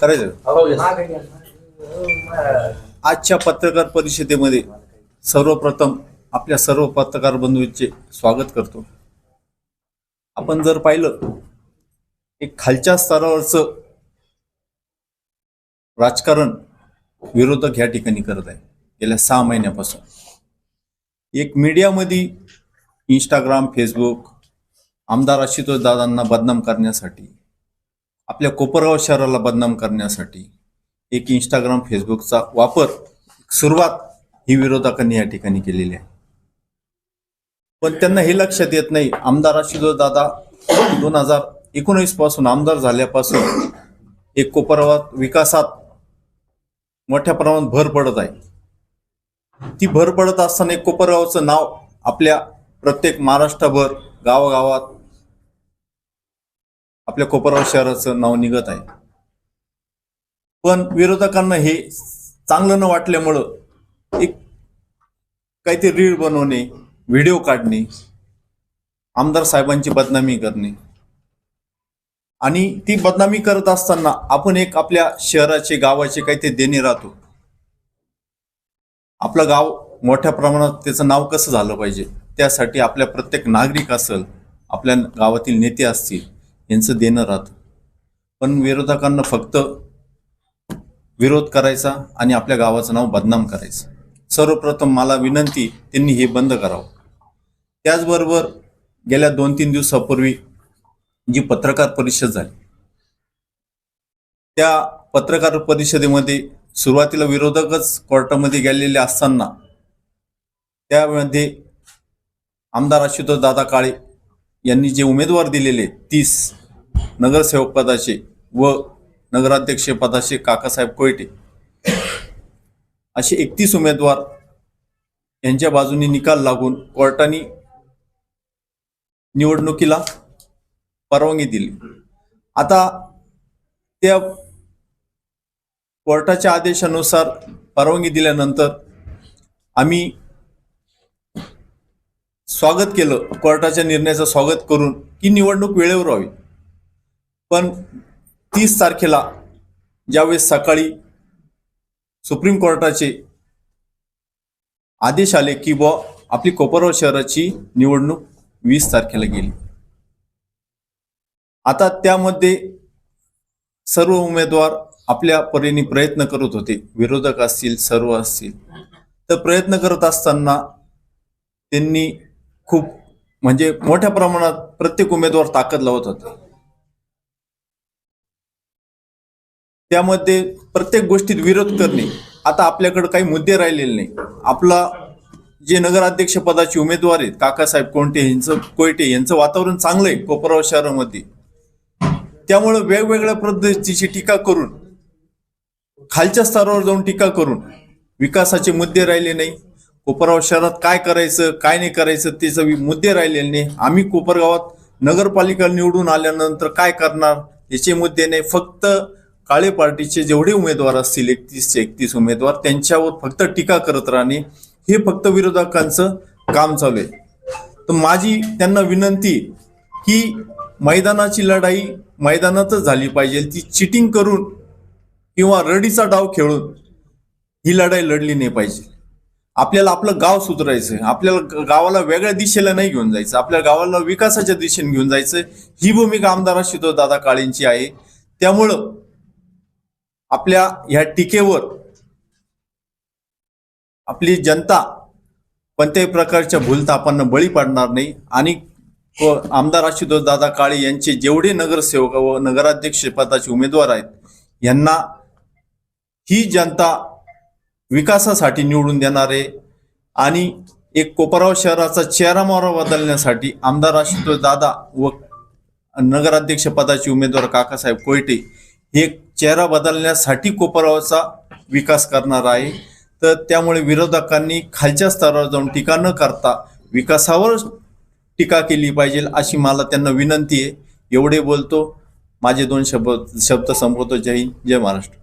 करायचं आजच्या पत्रकार परिषदेमध्ये सर्वप्रथम आपल्या सर्व पत्रकार बंधूंचे स्वागत करतो. आपण जर पाहिलं एक खालच्या स्तरावरच राजकारण विरोधक ह्या ठिकाणी करत आहे गेल्या सहा महिन्यापासून. एक मीडियामध्ये इंस्टाग्राम फेसबुक आमदार आशुतोष दादांना बदनाम करण्यासाठी आपल्या कोपरगाव शहराला बदनाम करण्यासाठी एक इंस्टाग्राम फेसबुकचा वापर सुरुवात ही विरोधकांनी या ठिकाणी केलेली आहे. पण त्यांना हे लक्षात येत नाही आमदार आशुतोष दादा दोन हजार एकोणीसपासून आमदार झाल्यापासून एक कोपरगावात विकासात मोठ्या प्रमाणात भर पडत आहे. ती भर पडत असताना एक कोपरगावचं नाव आपल्या प्रत्येक महाराष्ट्रभर गावागावात आपल्या कोपरगाव शहराचं नाव निघत आहे. पण विरोधकांना हे चांगलं न वाटल्यामुळं एक काहीतरी रील बनवणे व्हिडिओ काढणे आमदार साहेबांची बदनामी करणे. आणि ती बदनामी करत असताना आपण एक आपल्या शहराचे गावाचे काहीतरी देणे राहतो. आपलं गाव मोठ्या प्रमाणात त्याचं नाव कसं झालं पाहिजे? त्यासाठी आपल्या प्रत्येक नागरिक असेल आपल्या गावातील नेते असतील यांचं देणं राहतं. पण विरोधकांना फक्त विरोध करायचा आणि आपल्या गावाचं नाव बदनाम करायचं. सर्वप्रथम मला विनंती त्यांनी हे बंद करावं. त्याचबरोबर गेल्या दोन तीन दिवसापूर्वी जी पत्रकार परिषद झाली त्या पत्रकार परिषदेमध्ये सुरुवातीला विरोधकच कोर्टामध्ये गेलेले असताना त्यामध्ये आमदार आशुतोष दादा काळे यांनी जे उमेदवार दिलेले तीस नगरसेवक पदाचे व नगराध्यक्ष पदाचे काकासाहेब कोयटे असे एकतीस उमेदवार यांच्या बाजूने निकाल लागून कोर्टाने निवडणुकीला परवानगी दिली. आता त्या कोर्टाच्या आदेशानुसार परवानगी दिल्यानंतर आम्ही स्वागत केलं कोर्टाच्या निर्णयाचं स्वागत करून की निवडणूक वेळेवर व्हावी. पण तीस तारखेला ज्यावेळेस सकाळी सुप्रीम कोर्टाचे आदेश आले की बुवा आपली कोपरगाव शहराची निवडणूक वीस तारखेला गेली. आता त्यामध्ये सर्व उमेदवार आपल्या परीने प्रयत्न करत होते. विरोधक असतील सर्व असतील. तर प्रयत्न करत असताना त्यांनी खूप म्हणजे मोठ्या प्रमाणात प्रत्येक उमेदवार ताकद लावत होते. त्यामध्ये प्रत्येक गोष्टीत विरोध करणे. आता आपल्याकडे काही मुद्दे राहिलेले नाही. आपला जे नगराध्यक्ष पदाचे उमेदवार आहेत काकासाहेब कोणते यांचं कोयटे यांचं वातावरण चांगलं आहे कोपरगाव शहरामध्ये. त्यामुळं वेगवेगळ्या पद्धतीची टीका करून खालच्या स्तरावर जाऊन टीका करून विकासाचे मुद्दे राहिले नाही. कोपरगाव शहरात काय करायचं काय नाही करायचं त्याचं मुद्दे राहिलेले नाही. आम्ही कोपरगावात नगरपालिका निवडून आल्यानंतर काय करणार याचे मुद्दे नाही. फक्त काळे पार्टीचे जेवढे उमेदवार असतील एकतीसचे एकतीस उमेदवार त्यांच्यावर फक्त टीका करत राहणे हे फक्त विरोधकांचं काम चालू आहे. तर माझी त्यांना विनंती की मैदानाची लढाई मैदानातच झाली पाहिजे. ती चिटिंग करून किंवा रडीचा डाव खेळून ही लढाई लढली नाही पाहिजे. आपल्याला आपलं गाव सुधारायचं आहे आपल्याला गावाला वेगळ्या दिशेला नाही घेऊन जायचं. आपल्या गावाला विकासाच्या दिशेने घेऊन जायचं ही भूमिका आमदार आशुतोष दादा काळेंची आहे. त्यामुळं आपल्या ह्या टीकेवर आपली जनता कोणत्याही प्रकारच्या भूलथापांना बळी पडणार नाही. आणि आमदार आशुतोष दादा काळे यांचे जेवढे नगरसेवक व नगराध्यक्ष पदाचे उमेदवार आहेत यांना ही जनता विकासासाठी निवडून देणार आहे. आणि एक कोपराव शहराचा चेहरा मोहरा बदलण्यासाठी आमदार आशुतोष दादा व नगराध्यक्ष पदाचे उमेदवार काकासाहेब कोयटे हे चेहरा बदलण्यासाठी कोपरावचा विकास करणार आहे. तर त्यामुळे विरोधकांनी खालच्या स्तरावर जाऊन टीका न करता विकासावर टीका केली पाहिजे अशी मला त्यांना विनंती आहे. एवढे बोलतो. माझे दोन शब्द शब्द संपवतो. जय हिंद. जय महाराष्ट्र.